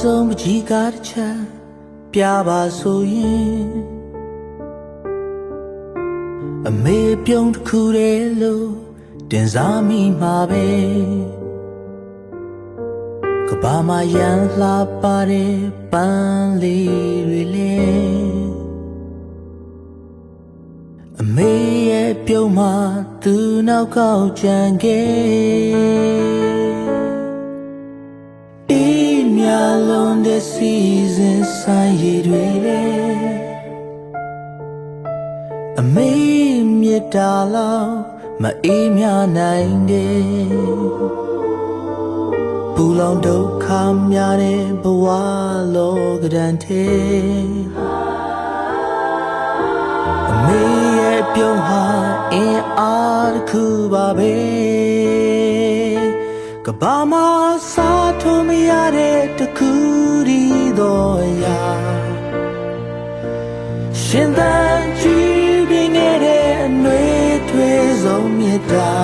ဆုံးပကြီးကားတစ်ချက်ပြပါဆိုရင်အမေပြုံးတစ်ခုတည်းလို့တင်စားမိမှာပဲကဘာမယံလှပါတဲ့ပန်းလေးတွေလေအမေရဲ့ပြုံးမှာသူနောက်ကောက်ကြံခဲ့အေး မြလုံးတဲ့ season ဆိုင်ရည်တွေလေအမေမြတ်တာလောက်မအေးမြနိုင်တယ်ပူလောင်ဒုက္ခများတဲ့ဘဝလောကဒန်တဲ့အမေရဲ့ပြုံးဟာအင်းအားတစ်ခုပါပဲကဘာမစား ထုံးမရတဲ့တစ်ခုဒီတော့ရာရှင်သန်ကြည့်ပြီးငယ်တဲ့အနှွေးထွေးဆုံးမြတ်တာ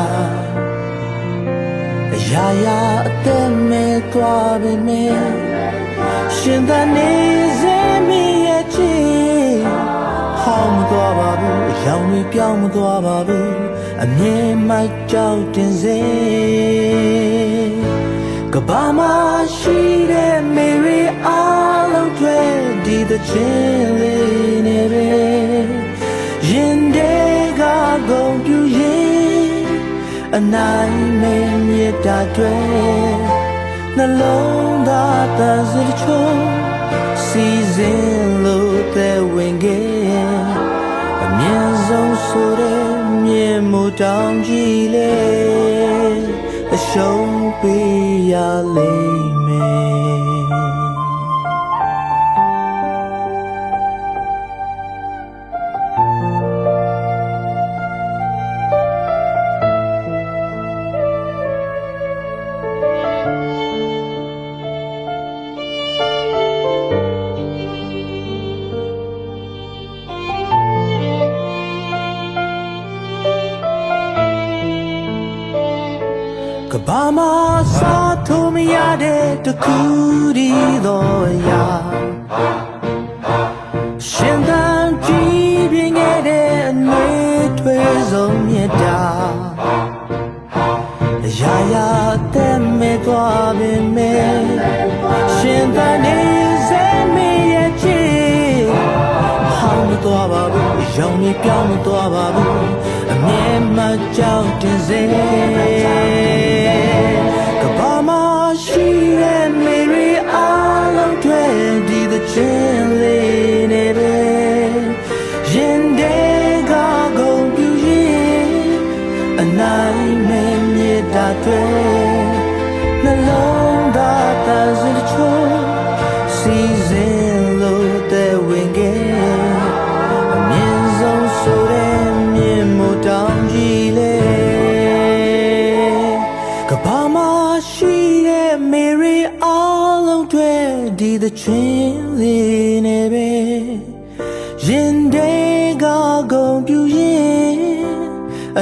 အရာရာအသက်မဲ့သွားပြီမဲ့ရှင်သန်နေစေမိရဲ့ချစ်ဟောင်းမသွားပါဘူးအယောင်တွေပြောင်းမသွားပါဘူးအမြင်မှကြောက်တင်စေ ကဘာမရှိတဲ့မေရီအားလုံးတွေဒီတဲ့ချင်းလေးနေပဲရင်တွေကဂုံပြူရင်အနိုင်မဲ့မြတ်တာတွေနှလုံးသားတန်စတဲ့ချုံစီစဉ်လို့တဲ့ဝင်ခဲ့အမြင်ဆုံးဆိုတဲ့မြင်မှုတောင်ကြည့်လေအရှုံး ပေးရလိမ့်မယ် ကဘာမစားထုံးမရတဲ့တခုဒီတော့ရာရှင်သန်ကြည့်ပြင်းခဲ့တဲ့အနှွေးထွေးဆုံးမြတ်တာအရာရာအသက်မဲ့သွားပြီမဲ့ရှင်သန်နေစေမေရဲ့ချစ်ဟောင်းမသွားပါဘူးအရောင်ကြီးပြောင်းမသွားပါဘူးအမြဲမှကြောက်တင်စေ မြေတာတွေနှလုံးသားတန်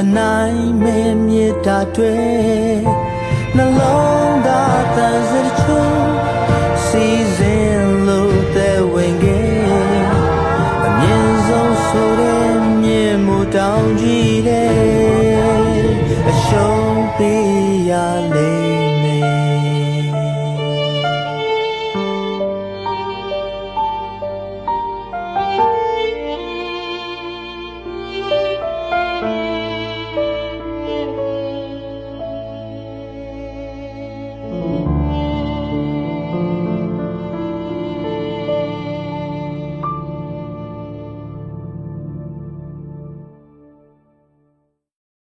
အနိုင်မဲမြေတာတွေနှလုံးသားတန်စရချုံစီစဉ်လို့တဲ့ဝင်ခဲ့အမြင်ဆုံးဆိုတဲ့မြေမူတောင်ကြီးတဲ့အရှုံးပေး